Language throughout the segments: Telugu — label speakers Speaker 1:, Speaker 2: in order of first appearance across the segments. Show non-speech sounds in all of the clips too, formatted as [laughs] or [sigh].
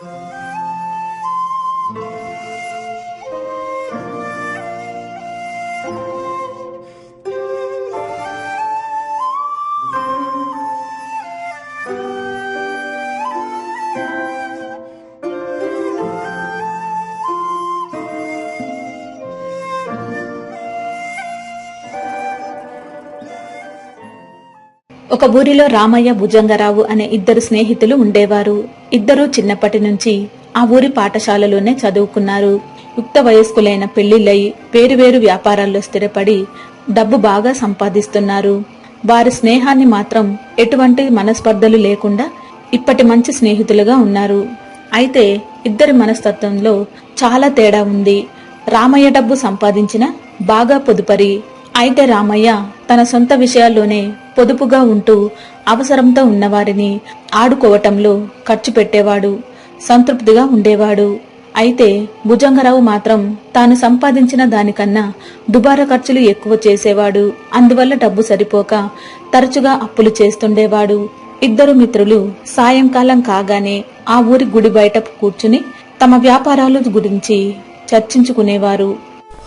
Speaker 1: Thank [laughs] you. ఒక ఊరిలో రామయ్య భుజంగరావు అనే ఇద్దరు స్నేహితులు ఉండేవారు. ఇద్దరూ చిన్నప్పటి నుంచి ఆ ఊరి పాఠశాలలోనే చదువుకున్నారు. యుక్త వయస్కులైన పెళ్ళిళ్ళై వేరువేరు వ్యాపారాల్లో స్థిరపడి డబ్బు బాగా సంపాదిస్తున్నారు. వారి స్నేహాన్ని మాత్రం ఎటువంటి మనస్పర్ధలు లేకుండా ఇప్పటి మంచి స్నేహితులుగా ఉన్నారు. అయితే ఇద్దరి మనస్తత్వంలో చాలా తేడా ఉంది. రామయ్య డబ్బు సంపాదించిన బాగా పొదుపరి. అయితే రామయ్య తన సొంత విషయాల్లోనే పొదుపుగా ఉంటూ అవసరంతో ఉన్నవారిని ఆడుకోవటంలో ఖర్చు పెట్టేవాడు సంతృప్తిగా ఉండేవాడు. అయితే భుజంగరావు మాత్రం తాను సంపాదించిన దానికన్నా దుబారా ఖర్చులు ఎక్కువ చేసేవాడు. అందువల్ల డబ్బు సరిపోక తరచుగా అప్పులు చేస్తుండేవాడు. ఇద్దరు మిత్రులు సాయంకాలం కాగానే ఆ ఊరి గుడి బయట కూర్చుని తమ వ్యాపారాల గురించి చర్చించుకునేవారు.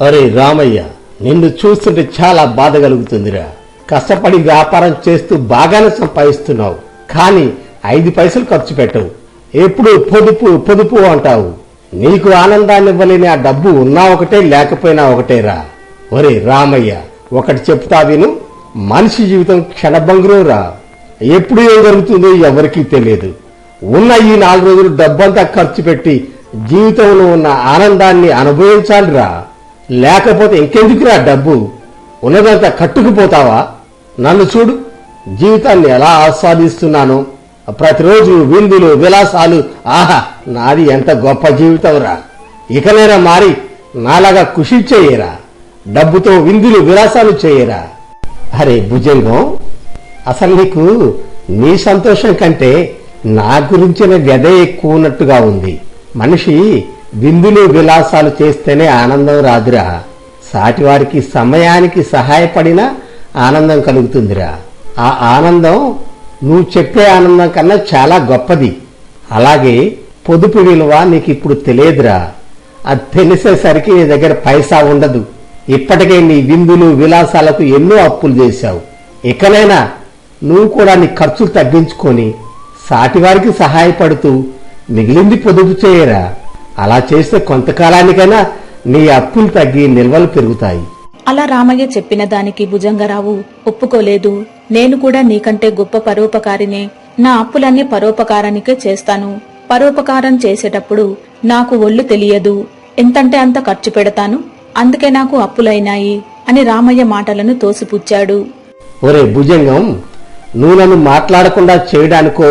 Speaker 2: అరే రామయ్య నిన్ను చూస్తుంటే చాలా బాధ కలుగుతుందిరా. కష్టపడి వ్యాపారం చేస్తూ బాగానే సంపాదిస్తున్నావు. కానీ ఐదు పైసలు ఖర్చు పెట్టవు. ఎప్పుడు పొదుపు పొదుపు అంటావు. నీకు ఆనందాన్ని ఇవ్వలేని ఆ డబ్బు ఉన్నా ఒకటే లేకపోయినా ఒకటేరా. ఒరే రామయ్య ఒకటి చెప్తా విను. మనిషి జీవితం క్షణభంగురం రా ఎప్పుడు ఏం జరుగుతుందో ఎవరికీ తెలియదు. ఉన్న ఈ నాలుగు రోజులు డబ్బంతా ఖర్చు పెట్టి జీవితంలో ఉన్న ఆనందాన్ని అనుభవించాలిరా. లేకపోతే ఇంకెందుకురా డబ్బు? ఉన్నదంతా కట్టుకుపోతావా? నన్ను చూడు. జీవితాన్ని ఎలా ఆస్వాదిస్తున్నాను. ప్రతిరోజు విందులు విలాసాలు. ఆహా నాది ఎంత గొప్ప జీవితంరా. ఇకనైనా మారి నాలాగా కృషి చేయరా. డబ్బుతో విందులు విలాసాలు చేయరా. అరే భుజంగం అసలు నీకు నీ సంతోషం కంటే నా గురించిన వ్యధ ఎక్కువ ఉన్నట్టుగా ఉంది. మనిషి విందులు విలాసాలు చేస్తేనే ఆనందం రాదురా. సాటివారికి సమయానికి సహాయపడినా ఆనందం కలుగుతుందిరా. ఆ ఆనందం నువ్వు చెప్పే ఆనందం కన్నా చాలా గొప్పది. అలాగే పొదుపు విలువ నీకు ఇప్పుడు తెలియదురా. అది తెలిసేసరికి నీ దగ్గర పైసా ఉండదు. ఇప్పటికే నీ విందులు విలాసాలకు ఎన్నో అప్పులు చేశావు. ఇకనైనా నువ్వు కూడా నీ ఖర్చులు తగ్గించుకొని సాటివారికి సహాయపడుతూ మిగిలింది పొదుపు చేయరా. అలా చేస్తే కొంతకాలానికైనా నీ అప్పులు తగ్గి నిల్వలు పెరుగుతాయి.
Speaker 1: అలా రామయ్య చెప్పిన దానికి భుజంగరావు ఒప్పుకోలేదు. నేను కూడా నీకంటే గొప్ప పరోపకారినే నా అప్పులన్నీ పరోపకారానికే చేస్తాను. పరోపకారం చేసేటప్పుడు నాకు ఒళ్ళు తెలియదు. ఎంతంటే అంత ఖర్చు పెడతాను. అందుకే నాకు అప్పులైనాయి అని రామయ్య మాటలను తోసిపుచ్చాడు.
Speaker 2: ఒరే భుజంగం నువ్వు నన్ను మాట్లాడకుండా చేయడానికో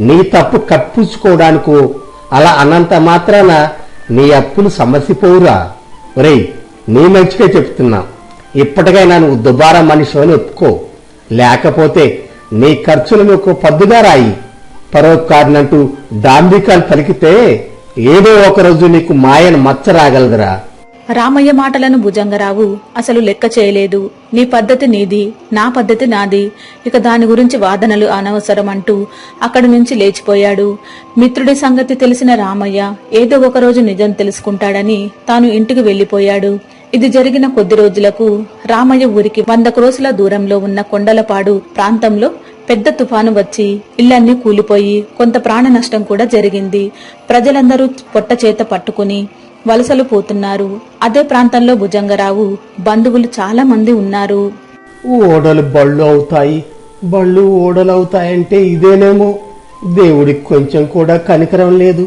Speaker 2: నీ తప్పు కప్పించుకోవడానికో అలా అన్నంత మాత్రాన నీ అప్పులు సమసిపోవురా ఒరేయ్ నీ మంచిగా చెప్తున్నా. ఇప్పటికైనా నువ్వు దుబారా మనిషి అని ఒప్పుకో. లేకపోతే నీ ఖర్చులు మీకు పద్దుగా రాయి. పరోపకారినంటూ దాంబికాలు పలికితే ఏదో ఒక రోజు నీకు మాయను మచ్చ రాగలదురా.
Speaker 1: రామయ్య మాటలను భుజంగరావు అసలు లెక్క చేయలేదు. నీ పద్ధతి నీది నా పద్ధతి నాది. ఇక దాని గురించి వాదనలు అనవసరం అంటూ అక్కడి నుంచి లేచిపోయాడు. మిత్రుడి సంగతి తెలిసిన రామయ్య ఏదో ఒక రోజు నిజం తెలుసుకుంటాడని తాను ఇంటికి వెళ్ళిపోయాడు ఇది జరిగిన కొద్ది రోజులకు రామయ్య ఊరికి వంద క్రోసుల దూరంలో ఉన్న కొండలపాడు ప్రాంతంలో పెద్ద తుఫాను వచ్చి ఇళ్ళన్నీ కూలిపోయి కొంత ప్రాణ నష్టం కూడా జరిగింది. ప్రజలందరూ పొట్ట చేత పట్టుకుని వలసలు పోతున్నారు. అదే ప్రాంతంలో భుజంగరావు బంధువులు చాలా మంది ఉన్నారు.
Speaker 2: ఓడలు బళ్ళు అవుతాయి. బళ్ళు ఓడలు అవుతాయంటే ఇదేనేమో? దేవుడికి కొంచెం కూడా కనికరం లేదు.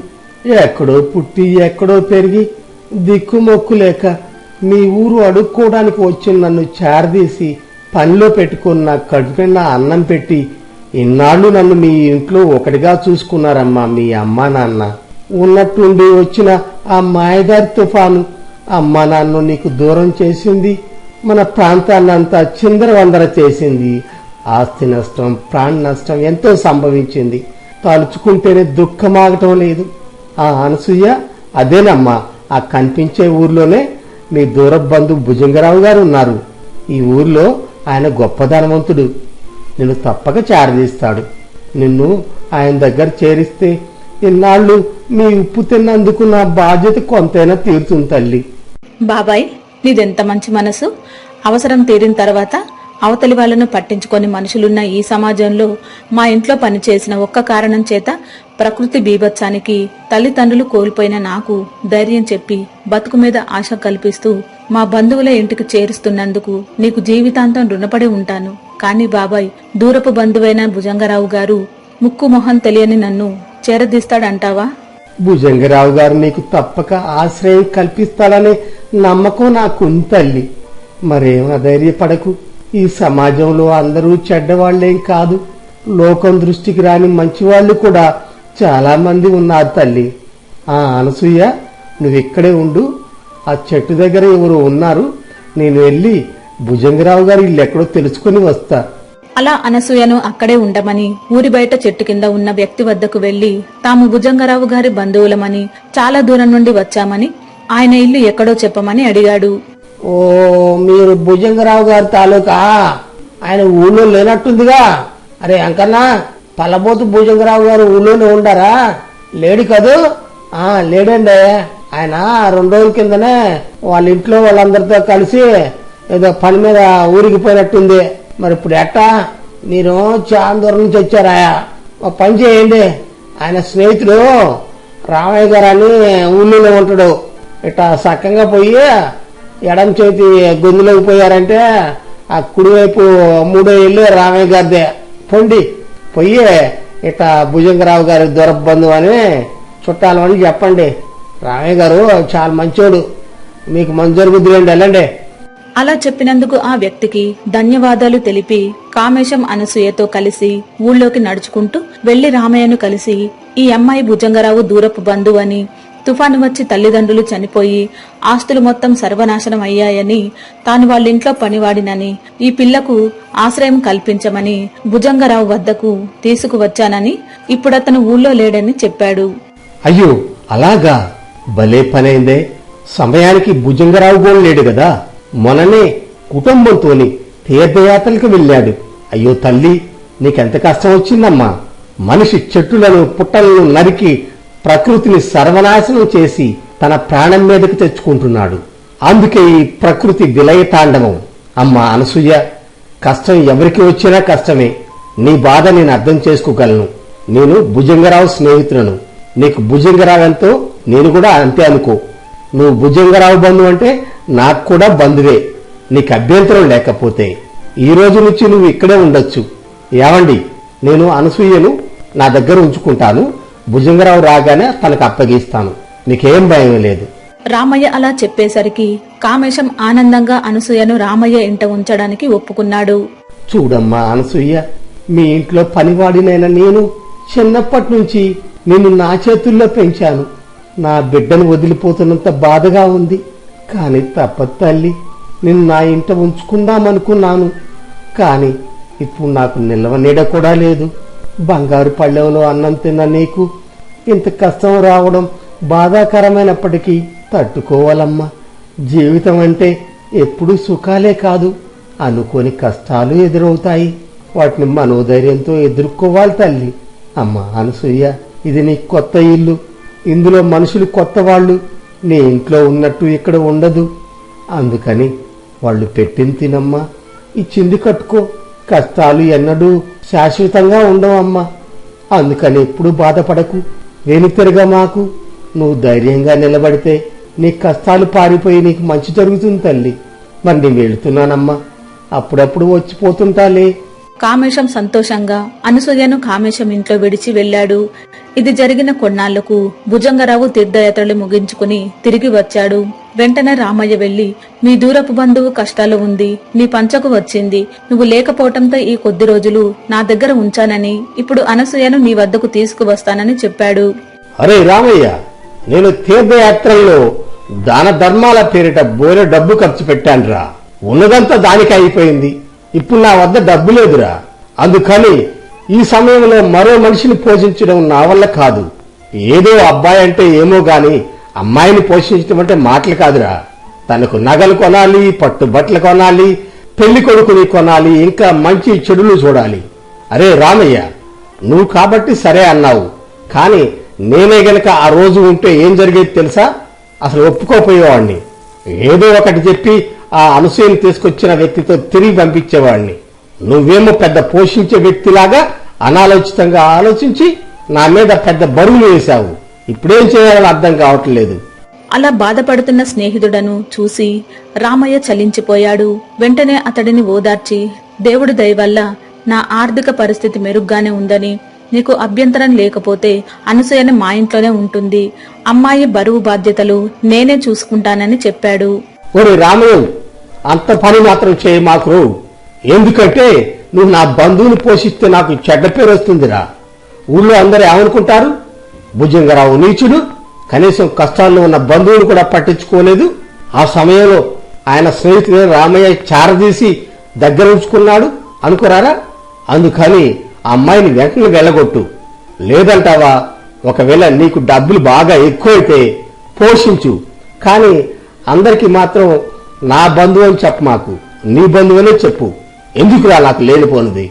Speaker 2: ఎక్కడో పుట్టి ఎక్కడో పెరిగి దిక్కుమొక్కు లేక మీ ఊరు అడుక్కోవడానికి వచ్చి నన్ను చేరదీసి పనిలో పెట్టుకుని నా కడుపున అన్నం పెట్టి ఇన్నాళ్ళు నన్ను మీ ఇంట్లో ఒకటిగా చూసుకున్నారమ్మా మీ అమ్మా నాన్న. ఉన్నట్టుండి వచ్చిన ఆ మాయదారి తుఫాను అమ్మా నాన్ను నీకు దూరం చేసింది మన ప్రాంతాన్నంతా చిందరవందర చేసింది. ఆస్తి నష్టం ప్రాణ నష్టం ఎంతో సంభవించింది. తలుచుకుంటేనే దుఃఖమాగటం లేదు. ఆ అనసూయ అదేనమ్మా ఆ కనిపించే ఊర్లోనే మీ దూర బంధు భుజంగరావు గారు ఉన్నారు. ఈ ఊర్లో ఆయన గొప్ప ధనవంతుడు నిన్ను తప్పక చేరదీస్తాడు. నిన్ను ఆయన దగ్గర చేరిస్తే ఇన్నాళ్ళు మీ ఉప్పు తిన్నందుకు నా బాధ్యత కొంతైనా తీరుతుంది తల్లి.
Speaker 1: బాబాయ్ నీదెంత మంచి మనసు? అవసరం తీరిన తర్వాత అవతలి వాళ్ళను పట్టించుకొని మనుషులున్న ఈ సమాజంలో మా ఇంట్లో పనిచేసిన ఒక్క కారణం చేత ప్రకృతి బీభత్సానికి తల్లిదండ్రులు కోల్పోయిన నాకు ధైర్యం చెప్పి బతుకు మీద ఆశ కల్పిస్తూ మా బంధువుల ఇంటికి చేరుస్తున్నందుకు నీకు జీవితాంతం రుణపడి ఉంటాను. కానీ బాబాయ్ దూరపు బంధువైన భుజంగరావు గారు ముక్కు మొహం తెలియని నన్ను చేరదీస్తాడంటావా?
Speaker 2: భుజంగరావు గారు నీకు తప్పక ఆశ్రయం కల్పిస్తాడనే నమ్మకం నాకుంది తల్లి. మరేం అధైర్యపడకు. ఈ సమాజంలో అందరూ చెడ్డవాళ్ళేం కాదు. లోకం దృష్టికి రాని మంచివాళ్ళు కూడా చాలా మంది ఉన్నారు తల్లి. ఆ అనసూయ నువ్విక్కడే ఉండు. ఆ చెట్టు దగ్గర ఎవరు ఉన్నారు. నేను వెళ్ళి భుజంగరావు గారి ఇల్లు ఎక్కడో తెలుసుకుని వస్తా.
Speaker 1: అలా అనసూయను అక్కడే ఉండమని ఊరి బయట చెట్టు కింద ఉన్న వ్యక్తి వద్దకు వెళ్ళి తాము భుజంగరావు గారి బంధువులమని చాలా దూరం నుండి వచ్చామని ఆయన ఇల్లు ఎక్కడో చెప్పమని అడిగాడు.
Speaker 2: ఓ మీరు భుజంగరావు గారి తాలూకా? ఆయన ఊళ్ళో లేనట్టుందిగా. అరే అంకన్నా పల్లబోతు భుజంగరావు గారు ఊళ్ళోనే ఉండారా? లేడు కదూ? ఆ లేడండి. ఆయన రెండు రోజుల కిందనే వాళ్ళ ఇంట్లో వాళ్ళందరితో కలిసి ఏదో పని మీద ఊరికి పోయినట్టుంది. మరి ఇప్పుడు ఎట్టా? మీరు చాలా దూరం నుంచి వచ్చారాయా ఒక పని చేయండి. ఆయన స్నేహితుడు రామయ్య గారు అని ఊళ్ళోనే ఉంటాడు. ఇట్లా సక్కంగా పోయి ఎడం చేతి గొంతులోకి పోయారంటే ఆ కుడివైపు మూడో ఇల్లు రామయ్య గారిదే. పొండి పోయి ఇట్లా భుజంగరావు గారి దూర బంధువు అని చుట్టాలు అని చెప్పండి. రామయ్య గారు చాలా మంచోడు. మీకు మంచి జరుగుద్దులేండి వెళ్ళండి.
Speaker 1: అలా చెప్పినందుకు ఆ వ్యక్తికి ధన్యవాదాలు తెలిపి కామేశం అనసూయతో కలిసి ఊళ్ళోకి నడుచుకుంటూ వెళ్ళి రామయ్యను కలిసి ఈ అమ్మాయి భుజంగరావు దూరపు బంధువు అని తుఫాను వచ్చి తల్లిదండ్రులు చనిపోయి ఆస్తులు మొత్తం సర్వనాశనం అయ్యాయని తాను వాళ్ళ ఇంట్లో పనివాడినని ఈ పిల్లకు ఆశ్రయం కల్పించమని భుజంగరావు వద్దకు తీసుకువచ్చానని ఇప్పుడతను ఊళ్ళో లేడని చెప్పాడు.
Speaker 2: అయ్యో అలాగా? భలే పనైందే. సమయానికి భుజంగరావు కూడా లేడు కదా. మొన్ననే కుటుంబంతోని తీర్థయాత్రలకు వెళ్ళాడు. అయ్యో తల్లి నీకెంత కష్టం వచ్చిందమ్మా. మనిషి చెట్టులను పుట్టలను నరికి ప్రకృతిని సర్వనాశనం చేసి తన ప్రాణం మీదకి తెచ్చుకుంటున్నాడు. అందుకే ఈ ప్రకృతి విలయ తాండవం. అమ్మ అనసూయ కష్టం ఎవరికి వచ్చినా కష్టమే. నీ బాధ నేను అర్థం చేసుకోగలను. నేను భుజంగరావు స్నేహితులను. నీకు భుజంగరావు ఎంతో నేను కూడా అంతే అనుకో. నువ్వు భుజంగరావు బంధు అంటే నాకు కూడా బంధువే. నీకు అభ్యంతరం లేకపోతే. ఈ రోజు నుంచి నువ్వు ఇక్కడే ఉండొచ్చు. ఏమండి? నేను అనసూయను నా దగ్గర ఉంచుకుంటాను. భుజంగరావు రాగానే తనకు అప్పగిస్తాను. నీకేం భయం లేదు.
Speaker 1: రామయ్య అలా చెప్పేసరికి కామేశం ఆనందంగా అనసూయను రామయ్య ఇంట ఉంచడానికి ఒప్పుకున్నాడు.
Speaker 2: చూడమ్మా అనసూయ మీ ఇంట్లో పనివాడినైన నేను చిన్నప్పటి నుంచి నిన్ను నా చేతుల్లో పెంచాను. నా బిడ్డను వదిలిపోతున్నంత బాధగా ఉంది. కాని తప్పదు తల్లి నిన్ను నా ఇంట ఉంచుకుందామనుకున్నాను. కాని ఇప్పుడు నాకు నిల్వ నీడ కూడా లేదు. బంగారు పళ్ళెంలో అన్నం తిన్న నీకు ఇంత కష్టం రావడం బాధాకరమైనప్పటికీ తట్టుకోవాలమ్మా. జీవితం అంటే ఎప్పుడూ సుఖాలే కాదు అనుకోని కష్టాలు ఎదురవుతాయి. వాటిని మనోధైర్యంతో ఎదుర్కోవాలి తల్లి. అమ్మా అనసూయ ఇది నీ కొత్త ఇల్లు. ఇందులో మనుషులు కొత్త వాళ్ళు. నీ ఇంట్లో ఉన్నట్టు ఇక్కడ ఉండదు. అందుకని వాళ్ళు పెట్టింది తినమ్మా. ఇచ్చింది కట్టుకో. కష్టాలు ఎన్నడూ శాశ్వతంగా ఉండవమ్మా. అందుకని ఎప్పుడు బాధపడకు. వెనుతిరగా మాకు. నువ్వు ధైర్యంగా నిలబడితే నీ కష్టాలు పారిపోయి నీకు మంచి జరుగుతుంది తల్లి. మరి నేను వెళుతున్నానమ్మా. అప్పుడప్పుడు వచ్చిపోతుంటాలే.
Speaker 1: కామేశం సంతోషంగా అనసూయను కామేశం ఇంట్లో విడిచి వెళ్ళాడు. ఇది జరిగిన కొన్నాళ్ళకు భుజంగరావు తీర్థయాత్రలు ముగించుకుని తిరిగి వచ్చాడు. వెంటనే రామయ్య వెళ్ళి మీ దూరపు బంధువు కష్టాలు ఉంది. నీ పంచకు వచ్చింది. నువ్వు లేకపోవటంతో ఈ కొద్ది రోజులు నా దగ్గర ఉంచానని ఇప్పుడు అనసూయను నీ వద్దకు తీసుకువస్తానని చెప్పాడు.
Speaker 2: అరే రామయ్య నేను తీర్థయాత్రల్లో దాన ధర్మాల పేరిట బోలె డబ్బు ఖర్చు పెట్టానురా. ఉన్నదంతా దానికి అయిపోయింది. ఇప్పుడు నా వద్ద డబ్బు లేదురా. అందుకని ఈ సమయంలో మరో మనిషిని పోషించడం నా వల్ల కాదు. ఏదో అబ్బాయి అంటే ఏమో గాని అమ్మాయిని పోషించడం అంటే మాటలు కాదురా. తనకు నగలు కొనాలి పట్టు బట్టలు కొనాలి పెళ్ళి కొడుకుని కొనాలి ఇంకా మంచి చెడులు చూడాలి. అరే రామయ్య నువ్వు కాబట్టి సరే అన్నావు. కాని నేనే గనక ఆ రోజు ఉంటే ఏం జరిగేది తెలుసా? అసలు ఒప్పుకోపోయేవాడిని. ఏదో ఒకటి చెప్పి ఆ అనసూయను తీసుకొచ్చిన వ్యక్తితో తిరిగి పంపించేవాడిని. నువ్వేమో పెద్ద పోషించే వ్యక్తిలాగా అనాలోచితంగా ఆలోచించి నా మీద పెద్ద బరువులు వేశావు. ఇప్పుడేం చేయాలని అర్థం కావట్లేదు.
Speaker 1: అలా బాధపడుతున్న స్నేహితుడను చూసి రామయ్య చలించిపోయాడు. వెంటనే అతడిని ఓదార్చి దేవుడి దయ వల్ల నా ఆర్థిక పరిస్థితి మెరుగ్గానే ఉందని నీకు అభ్యంతరం లేకపోతే అనసూయని మా ఇంట్లోనే ఉంటుంది. అమ్మాయి బరువు బాధ్యతలు నేనే చూసుకుంటానని చెప్పాడు.
Speaker 2: ఓరి రామయ్య అంత పని మాత్రం చేయ మాకు ఎందుకంటే నువ్వు నా బంధువుని పోషిస్తే నాకు చెడ్డ పేరు వస్తుందిరా. ఊళ్ళో అందరూ ఏమనుకుంటారు? భుజంగరావు నీచుడు కనీసం కష్టాల్లో ఉన్న బంధువులు కూడా పట్టించుకోలేదు. ఆ సమయంలో ఆయన స్నేహితుడు రామయ్య చారదీసి దగ్గర ఉంచుకున్నాడు. అనుకురారా అందుకని ఆ అమ్మాయిని వెంటనే వెళ్ళగొట్టు. లేదంటావా? ఒకవేళ నీకు డబ్బులు బాగా ఎక్కువైతే పోషించు. కానీ అందరికీ మాత్రం నా బంధువు అని చెప్పు మాకు. నీ బంధువనే చెప్పు. ఎందుకురా నాకు లేనిపోనిది?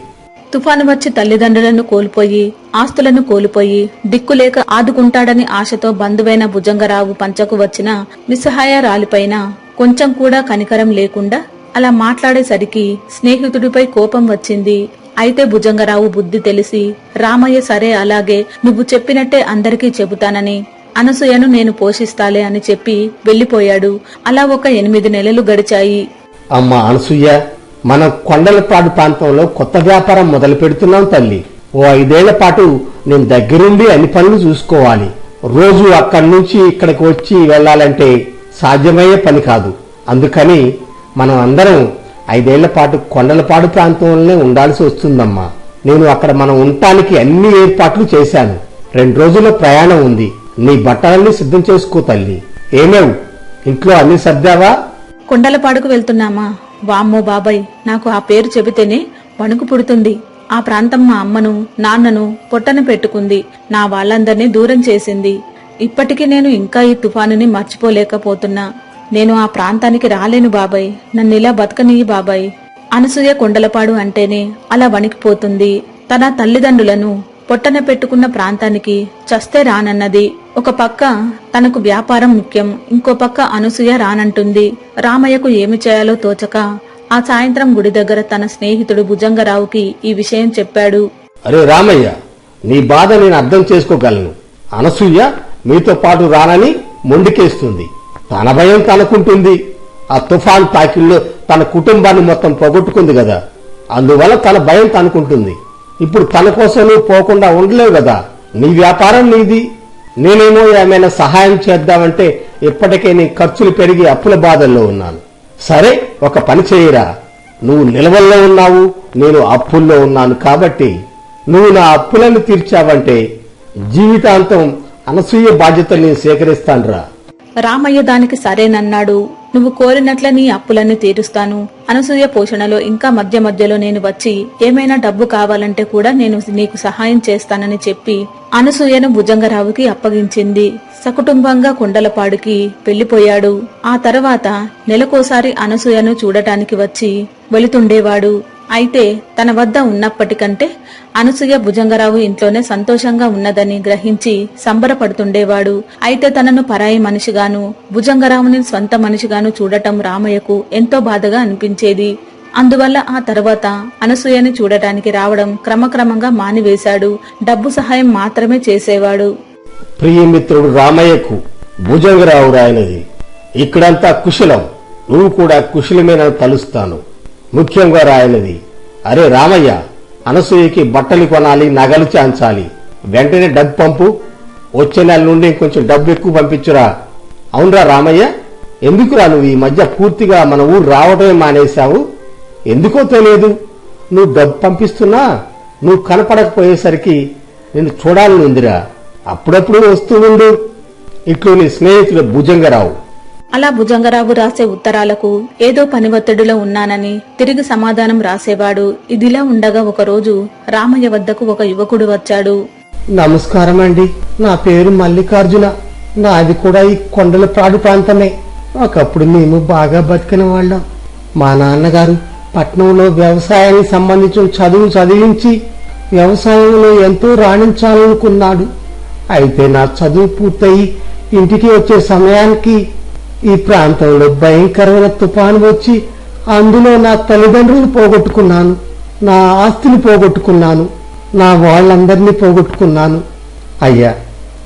Speaker 1: తుఫాను వచ్చి తల్లిదండ్రులను కోల్పోయి ఆస్తులను కోల్పోయి దిక్కులేక ఆదుకుంటాడని ఆశతో బంధువైన భుజంగరావు పంచకు వచ్చిన నిస్సహాయరాలిపైన కొంచెం కూడా కనికరం లేకుండా అలా మాట్లాడేసరికి స్నేహితుడిపై కోపం వచ్చింది. అయితే భుజంగరావు బుద్ధి తెలిసి రామయ్య సరే అలాగే నువ్వు చెప్పినట్టే అందరికీ చెబుతానని అనసూయను నేను పోషిస్తాలే అని చెప్పి వెళ్ళిపోయాడు అలా ఒక ఎనిమిది నెలలు గడిచాయి.
Speaker 2: అమ్మ అనసూయ మనం కొండలపాడు ప్రాంతంలో కొత్త వ్యాపారం మొదలు పెడుతున్నాం తల్లి. ఓ ఐదేళ్ళ పాటు నేను దగ్గరుండి అన్ని పనులు చూసుకోవాలి. రోజు అక్కడి నుంచి ఇక్కడికి వచ్చి వెళ్ళాలంటే సాధ్యమయ్యే పని కాదు. అందుకని మనం అందరం ఐదేళ్ళ పాటు కొండలపాడు ప్రాంతంలోనే ఉండాల్సి వస్తుందమ్మా. నేను అక్కడ మనం ఉండటానికి అన్ని ఏర్పాట్లు చేశాను. రెండు రోజుల ప్రయాణం ఉంది. నీ బట్టలన్నీ సిద్ధం చేసుకో తల్లి. ఏమేవు ఇంట్లో అన్ని సర్దావా?
Speaker 1: కొండలపాడుకు వెళ్తున్నామా? వామ్మో బాబాయ్ నాకు ఆ పేరు చెబితేనే వణుకు పుడుతుంది. ఆ ప్రాంతం మా అమ్మను నాన్నను పొట్టన పెట్టుకుంది. నా వాళ్ళందరినీ దూరం చేసింది. ఇప్పటికీ నేను ఇంకా ఈ తుఫానుని మర్చిపోలేకపోతున్నా. నేను ఆ ప్రాంతానికి రాలేను బాబాయ్. నన్ను ఇలా బతకనియ్యి బాబాయ్. అనసూయ కొండలపాడు అంటేనే అలా వణికిపోతుంది. తన తల్లిదండ్రులను పొట్టన పెట్టుకున్న ప్రాంతానికి చస్తే రానన్నది. ఒక పక్క తనకు వ్యాపారం ముఖ్యం ఇంకో పక్క అనసూయ రానంటుంది. రామయ్యకు ఏమి చేయాలో తోచక ఆ సాయంత్రం గుడి దగ్గర తన స్నేహితుడు భుజంగరావుకి ఈ విషయం చెప్పాడు.
Speaker 2: అరే రామయ్య నీ బాధ నేను అర్థం చేసుకోగలను. అనసూయ మీతో పాటు రానని మొండికేస్తుంది. తన భయం తనకుంటుంది ఆ తుఫాన్ తాకిల్లో తన కుటుంబాన్ని మొత్తం పోగొట్టుకుంది కదా. అందువల్ల తన భయం తనుకుంటుంది. ఇప్పుడు తన కోసం నువ్వు పోకుండా ఉండలేవు కదా. నీ వ్యాపారం నీది. నేనేమో ఏమైనా సహాయం చేద్దామంటే ఇప్పటికే నీ ఖర్చులు పెరిగి అప్పుల బాధల్లో ఉన్నాను. సరే ఒక పని చేయరా. నువ్వు నిలవల్లో ఉన్నావు నేను అప్పుల్లో ఉన్నాను కాబట్టి నువ్వు నా అప్పులను తీర్చావంటే జీవితాంతం అనసూయ బాధ్యతల్ని నేను సేకరిస్తానురా.
Speaker 1: రామయ్య దానికి సరేనన్నాడు. నువ్వు కోరినట్ల నీ అప్పులన్నీ తీరుస్తాను. అనసూయ పోషణలో ఇంకా మధ్య మధ్యలో నేను వచ్చి ఏమైనా డబ్బు కావాలంటే కూడా నేను నీకు సహాయం చేస్తానని చెప్పి అనసూయను భుజంగరావుకి అప్పగించింది. సకుటుంబంగా కొండలపాడుకి వెళ్ళిపోయాడు ఆ తర్వాత నెలకోసారి అనసూయను చూడటానికి వచ్చి వెళుతుండేవాడు. అయితే తన వద్ద ఉన్నప్పటికంటే అనసూయ భుజంగరావు ఇంట్లోనే సంతోషంగా ఉన్నదని గ్రహించి సంబరపడుతుండేవాడు. అయితే తనను పరాయి మనిషిగాను భుజంగరావుని స్వంత మనిషిగాను చూడటం రామయ్యకు ఎంతో బాధగా అనిపించేది. అందువల్ల ఆ తర్వాత అనసూయని చూడటానికి రావడం క్రమక్రమంగా మానివేశాడు. డబ్బు సహాయం మాత్రమే చేసేవాడు.
Speaker 2: ప్రియమిత్రుడు రామయ్యకు భుజంగరావు రాయనది. ఇక్కడంతా కుశలం. నువ్వు కూడా కుశలమేనని తలుస్తాను. ముఖ్యంగా రాయనిది. అరే రామయ్య అనసూయకి బట్టలు కొనాలి నగలు చాంచాలి. వెంటనే డబ్బు పంపు. వచ్చే నెల నుండి కొంచెం డబ్బు ఎక్కువ పంపించురా. అవునరా రామయ్య? ఎందుకురా నువ్వు ఈ మధ్య పూర్తిగా మన ఊరు రావడమే మానేశావు? ఎందుకో తెలియదు. నువ్వు డబ్బు పంపిస్తున్నా నువ్వు కనపడకపోయేసరికి నేను చూడాలని ఉందిరా. అప్పుడప్పుడు వస్తూ ఉండు. ఇట్లు నీ స్నేహితుడు భుజంగరావు.
Speaker 1: అలా భుజంగరావు రాసే ఉత్తరాలకు ఏదో పని ఒత్తిడిలో ఉన్నానని తిరిగి సమాధానం రాసేవాడు ఇదిలా ఉండగా ఒకరోజు రామయ్య వద్దకు ఒక యువకుడు వచ్చాడు.
Speaker 2: నమస్కారం అండి. నా పేరు మల్లికార్జున. నాది కూడా ఈ కొండల ప్రాడు ప్రాంతమే. ఒకప్పుడు మేము బాగా బతికిన వాళ్ళం. మా నాన్నగారు పట్నంలో వ్యవసాయానికి సంబంధించిన చదువు చదివించి వ్యవసాయంలో ఎంతో రాణించాలనుకున్నాడు. అయితే నా చదువు పూర్తయి ఇంటికి వచ్చే సమయానికి ఈ ప్రాంతంలో భయంకరమైన తుఫాను వచ్చి అందులో నా తల్లిదండ్రులు పోగొట్టుకున్నాను నా ఆస్తిని పోగొట్టుకున్నాను నా వాళ్ళందరినీ పోగొట్టుకున్నాను. అయ్యా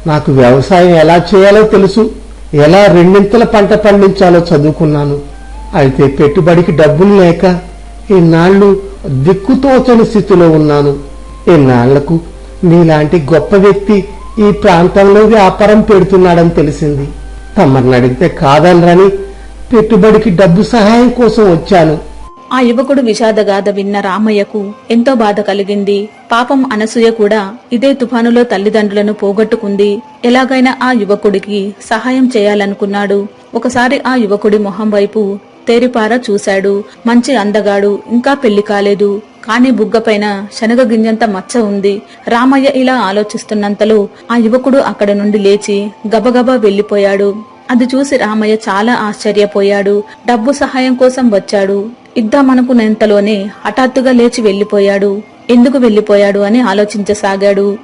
Speaker 2: నాకు వ్యవసాయం ఎలా చేయాలో తెలుసు ఎలా రెండింతల పంట పండించాలో చదువుకున్నాను. అయితే పెట్టుబడికి డబ్బులు లేక ఇన్నాళ్ళు దిక్కుతోచని స్థితిలో ఉన్నాను. ఇన్నాళ్ళకు నీలాంటి గొప్ప వ్యక్తి ఈ ప్రాంతంలో వ్యాపారం పెడుతున్నాడని తెలిసింది. తమరిని అడిగితే కాదనరని పెట్టుబడికి డబ్బు సహాయం కోసం వచ్చాను.
Speaker 1: ఆ యువకుడు విషాదగాథ విన్న రామయ్యకు ఎంతో బాధ కలిగింది. పాపం అనసూయ కూడా ఇదే తుఫానులో తల్లిదండ్రులను పోగొట్టుకుంది. ఎలాగైనా ఆ యువకుడికి సహాయం చేయాలనుకున్నాడు. ఒకసారి ఆ యువకుడి మొహం వైపు తేరిపార చూశాడు. మంచి అందగాడు ఇంకా పెళ్ళి కాలేదు. కాని బుగ్గపైన శనగ గింజంత మచ్చ ఉంది. రామయ్య ఇలా ఆలోచిస్తున్నంతలో ఆ యువకుడు అక్కడ నుండి లేచి గబగబా వెళ్ళిపోయాడు అది చూసి రామయ్య చాలా ఆశ్చర్యపోయాడు. డబ్బు సహాయం కోసం వచ్చాడు. ఇద్దామనుకునేంతలోనే హఠాత్తుగా లేచి వెళ్ళిపోయాడు ఎందుకు వెళ్ళిపోయాడు అని ఆలోచించసాగాడు.